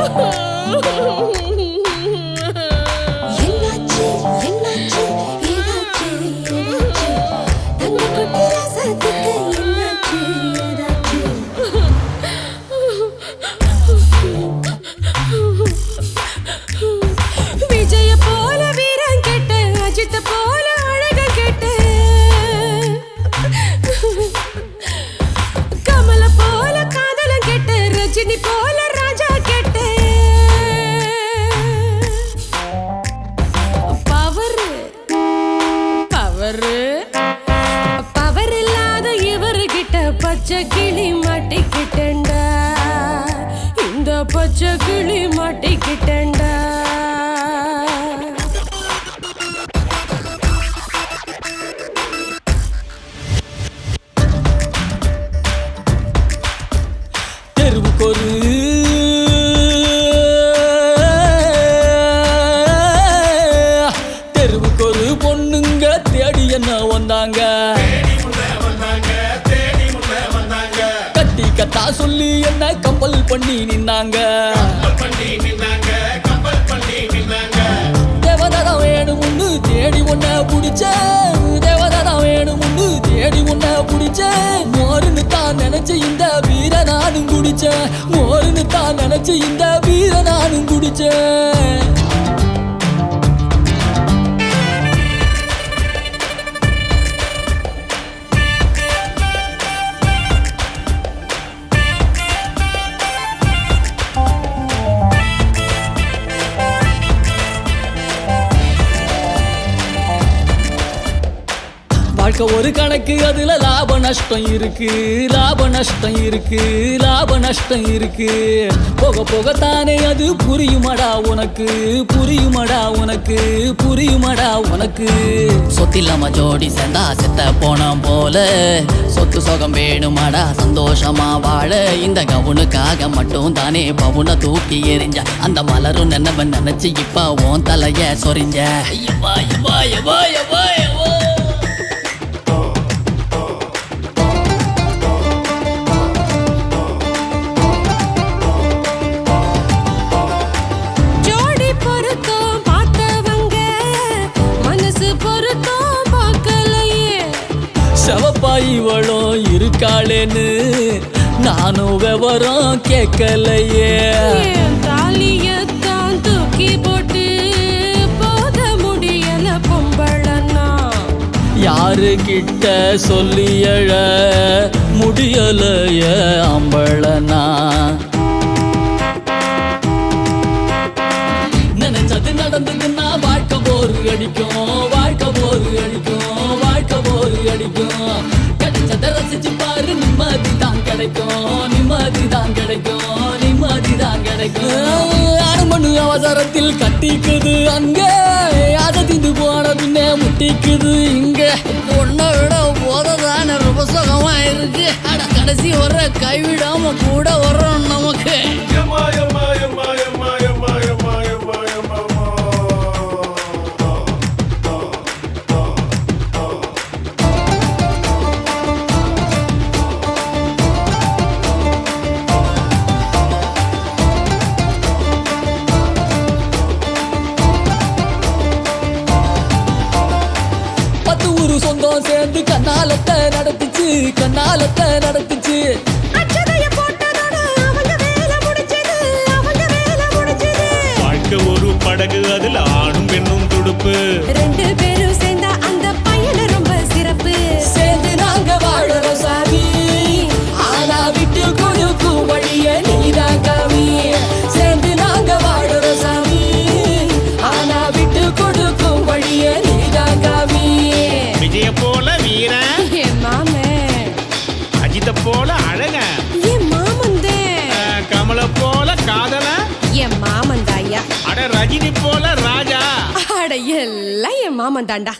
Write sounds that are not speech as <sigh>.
Oh <laughs> <laughs> கெட்ட போல ராஜா கெட்ட. பவர் பவர் பவர் இல்லாத இவர்கிட்ட பச்சை கிளி மாட்டிக்கிட்டேன்டா. இந்த பச்சை கிளி மாட்டிக்கிட்டேன்டா. கத்தா சொல்லி என்ன கம்பல் பண்ணி நின்னாங்க. தேவதாதான் வேணும்னு தேடி ஒன்ன புடிச்ச தேவதாதான் வேணும்னு தேடி ஒன்ன புடிச்ச மோருன்னு தான் நினைச்ச இந்த வீர நானும் குடிச்சேன். மோருன்னு தான் நினைச்ச இந்த வீர நானும் குடிச்சேன். வாழ்க்கை ஒரு கணக்கு அதுல லாப நஷ்டம் இருக்கு. லாப நஷ்டம் இருக்கு லாப நஷ்டம் இருக்கு. போக போக தானே அது புரியுமடா உனக்கு? புரியுமடா உனக்கு? புரியுமடா உனக்கு? சொத்தில்லாம ஜோடி சேர்ந்தா செத்த போன போல. சொத்து சொகம் வேணுமாடா சந்தோஷமா வாழ. இந்த கவுனுக்காக மட்டும் தானே பவுன தூக்கி எரிஞ்ச அந்த மலரும் நினைவன் நினைச்சு இப்ப உன் தலைய சொரிஞ்ச. ஐயப்பா, ஐயப்பா, ஐயப்பா, ஐயப்பா, இருக்காளேன்னு நானும் விவரம் கேட்கலையே. தாலியத்தான் தூக்கி போட்டு முடியல பொம்பளன்னா யாரு கிட்ட சொல்லி எழ முடியலைய அம்பளனா? அனுமனு கட்டிக்குது அங்கே. அதை திந்து போன பின்னே முட்டிக்குது இங்க. பொண்ணை விட போததான ரொம்ப சுகமா இருக்கு. அட கடைசி வர்ற கைவிடாம கூட வர்றோம் நமக்கு. சேர்ந்து கண்ணாலத்தை நடத்துச்சு கண்ணாலத்தை நடத்துச்சு. அச்சதைய போட்டதோட அவங்க வேலை முடிச்சது அவங்க வேலை முடிச்சது வாழ்க்கை ஒரு படகு அதுல ஆணும் பெண்ணும் துடுப்பு. ரெண்டு பேரும் சேர்ந்தா போல அழகன் என் மாமந்தே. அஹ், கமல போல காதல. என் மாமன் தாயா அட ரஜினி போல ராஜா. அட எல்லாம் என் மாமன் தாண்டா